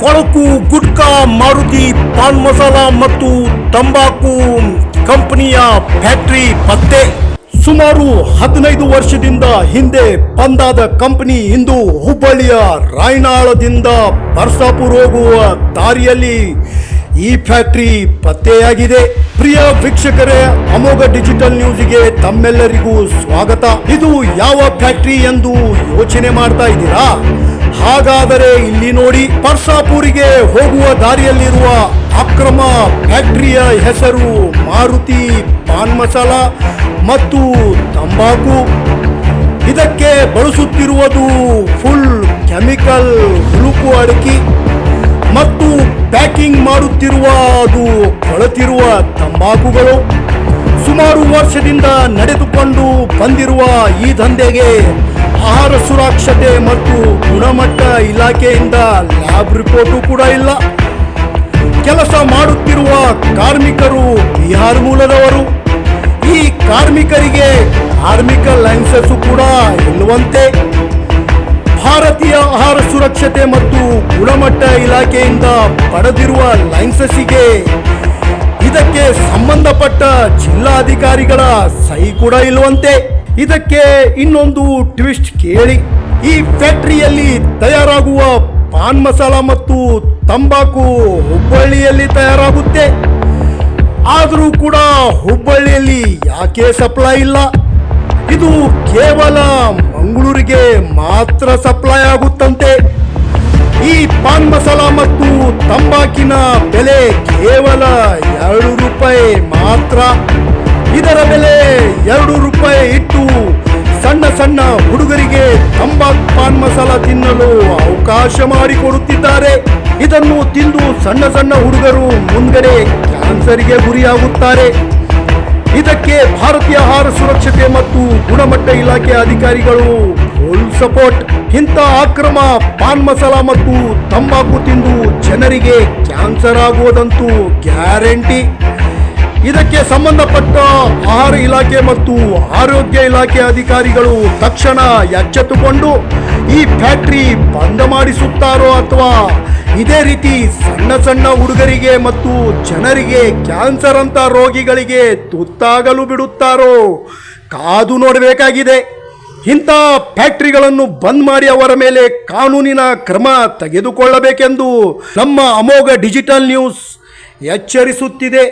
ಕೊಳಕು, ಗುಟ್ಕಾ, ಮಾರುತಿ, ಪಾನ್ ಮಸಾಲ ಮತ್ತು ತಂಬಾಕು ಕಂಪನಿಯ ಫ್ಯಾಕ್ಟರಿ ಪತ್ತೆ. ಸುಮಾರು ಹದಿನೈದು ವರ್ಷದಿಂದ ಹಿಂದೆ ಬಂದಾದ ಕಂಪನಿ ಇಂದು ಹುಬ್ಬಳ್ಳಿಯ ರಾಯನಾಳದಿಂದ ಬರ್ಸಾಪುರ ಹೋಗುವ ದಾರಿಯಲ್ಲಿ ಈ ಫ್ಯಾಕ್ಟರಿ ಪತ್ತೆಯಾಗಿದೆ. ಪ್ರಿಯ ವೀಕ್ಷಕರೇ, ಅಮೋಘ ಡಿಜಿಟಲ್ ನ್ಯೂಸ್ಗೆ ತಮ್ಮೆಲ್ಲರಿಗೂ ಸ್ವಾಗತ. ಇದು ಯಾವ ಫ್ಯಾಕ್ಟರಿ ಎಂದು ಯೋಚನೆ ಮಾಡ್ತಾ ಇದ್ದೀರಾ? ಹಾಗಾದರೆ ಇಲ್ಲಿ ನೋಡಿ ಪರ್ಸಾಪುರಿಗೆ ಹೋಗುವ ದಾರಿಯಲ್ಲಿರುವ ಅಕ್ರಮ ಫ್ಯಾಕ್ಟರಿಯ ಹೆಸರು ಮಾರುತಿ ಪಾನ್ ಮಸಾಲ ಮತ್ತು ತಂಬಾಕು. ಇದಕ್ಕೆ ಬಳಸುತ್ತಿರುವುದು ಫುಲ್ ಕೆಮಿಕಲ್ ಹುಲುಕು ಅಡಕಿ ಮತ್ತು ಪ್ಯಾಕಿಂಗ್ ಮಾಡುತ್ತಿರುವ ಅದು ಕೊಳತಿರುವ ತಂಬಾಕುಗಳು. ಸುಮಾರು ವರ್ಷದಿಂದ ನಡೆದುಕೊಂಡು ಬಂದಿರುವ ಈ ದಂಧೆಗೆ ಆಹಾರ ಸುರಕ್ಷತೆ ಮತ್ತು ಗುಣಮಟ್ಟ ಇಲಾಖೆಯಿಂದ ಲ್ಯಾಬ್ ರಿಪೋರ್ಟು ಕೂಡ ಇಲ್ಲ. ಕೆಲಸ ಮಾಡುತ್ತಿರುವ ಕಾರ್ಮಿಕರು ಬಿಹಾರ್ ಮೂಲದವರು. ಈ ಕಾರ್ಮಿಕರಿಗೆ ಕಾರ್ಮಿಕ ಲೈಸೆನ್ಸ್ ಕೂಡ ಇಲ್ಲವಂತೆ. ಭಾರತೀಯ ಆಹಾರ ಸುರಕ್ಷತೆ ಮತ್ತು ಗುಣಮಟ್ಟ ಇಲಾಖೆಯಿಂದ ಪಡೆದಿರುವ ಲೈಸೆನ್ಸಿಗೆ ಇದಕ್ಕೆ ಸಂಬಂಧಪಟ್ಟ ಜಿಲ್ಲಾಧಿಕಾರಿಗಳ ಸಹಿ ಕೂಡ ಇಲ್ಲವಂತೆ. ಇದಕ್ಕೆ ಇನ್ನೊಂದು ಟ್ವಿಸ್ಟ್ ಕೇಳಿ. ಈ ಫ್ಯಾಕ್ಟರಿಯಲ್ಲಿ ತಯಾರಾಗುವ ಪಾನ್ ಮಸಾಲ ಮತ್ತು ತಂಬಾಕು ಹುಬ್ಬಳ್ಳಿಯಲ್ಲಿ ತಯಾರಾಗುತ್ತೆ. ಆದರೂ ಕೂಡ ಹುಬ್ಬಳ್ಳಿಯಲ್ಲಿ ಯಾಕೆ ಸಪ್ಲೈ ಇಲ್ಲ? ಇದು ಕೇವಲ ಮಂಗಳೂರಿಗೆ ಮಾತ್ರ ಸಪ್ಲೈ ಆಗುತ್ತಂತೆ. ಈ ಪಾನ್ ಮಸಾಲ ಮತ್ತು ತಂಬಾಕಿನ ಬೆಲೆ ಕೇವಲ ಎರಡು ರೂಪಾಯಿ ಮಾತ್ರ. ಇದರ ಬೆಲೆ ಎರಡು ರೂಪಾಯಿ ಇಟ್ಟು ಸಣ್ಣ ಸಣ್ಣ ಹುಡುಗರಿಗೆ ತಂಬಾಕು, ಪಾನ್ ಮಸಾಲ ತಿನ್ನಲು ಅವಕಾಶ ಮಾಡಿಕೊಡುತ್ತಿದ್ದಾರೆ. ಇದನ್ನು ತಿಂದು ಸಣ್ಣ ಸಣ್ಣ ಹುಡುಗರು ಮುಂದಡೆ ಕ್ಯಾನ್ಸರ್ಗೆ ಗುರಿಯಾಗುತ್ತಾರೆ. ಇದಕ್ಕೆ ಭಾರತೀಯ ಆಹಾರ ಸುರಕ್ಷತೆ ಮತ್ತು ಗುಣಮಟ್ಟ ಇಲಾಖೆ ಅಧಿಕಾರಿಗಳು ಫುಲ್ ಸಪೋರ್ಟ್ ಇಂಥ ಅಕ್ರಮ ಪಾನ್ ಮಸಾಲ ಮತ್ತು ತಂಬಾಕು ತಿಂದು ಜನರಿಗೆ ಕ್ಯಾನ್ಸರ್ ಆಗುವುದಂತೂ ಗ್ಯಾರಂಟಿ. ಇದಕ್ಕೆ ಸಂಬಂಧಪಟ್ಟ ಆಹಾರ ಇಲಾಖೆ ಮತ್ತು ಆರೋಗ್ಯ ಇಲಾಖೆ ಅಧಿಕಾರಿಗಳು ತಕ್ಷಣ ಎಚ್ಚೆತ್ತುಕೊಂಡು ಈ ಫ್ಯಾಕ್ಟ್ರಿ ಬಂದ್ ಮಾಡಿಸುತ್ತಾರೋ ಅಥವಾ ಇದೇ ರೀತಿ ಸಣ್ಣ ಸಣ್ಣ ಹುಡುಗರಿಗೆ ಮತ್ತು ಜನರಿಗೆ ಕ್ಯಾನ್ಸರ್ ಅಂತ ರೋಗಿಗಳಿಗೆ ತುತ್ತಾಗಲು ಬಿಡುತ್ತಾರೋ ಕಾದು ನೋಡಬೇಕಾಗಿದೆ. ಇಂಥ ಫ್ಯಾಕ್ಟ್ರಿಗಳನ್ನು ಬಂದ್ ಮಾಡಿ ಅವರ ಮೇಲೆ ಕಾನೂನಿನ ಕ್ರಮ ತೆಗೆದುಕೊಳ್ಳಬೇಕೆಂದು ನಮ್ಮ ಅಮೋಘ ಡಿಜಿಟಲ್ ನ್ಯೂಸ್ ಎಚ್ಚರಿಸುತ್ತಿದೆ.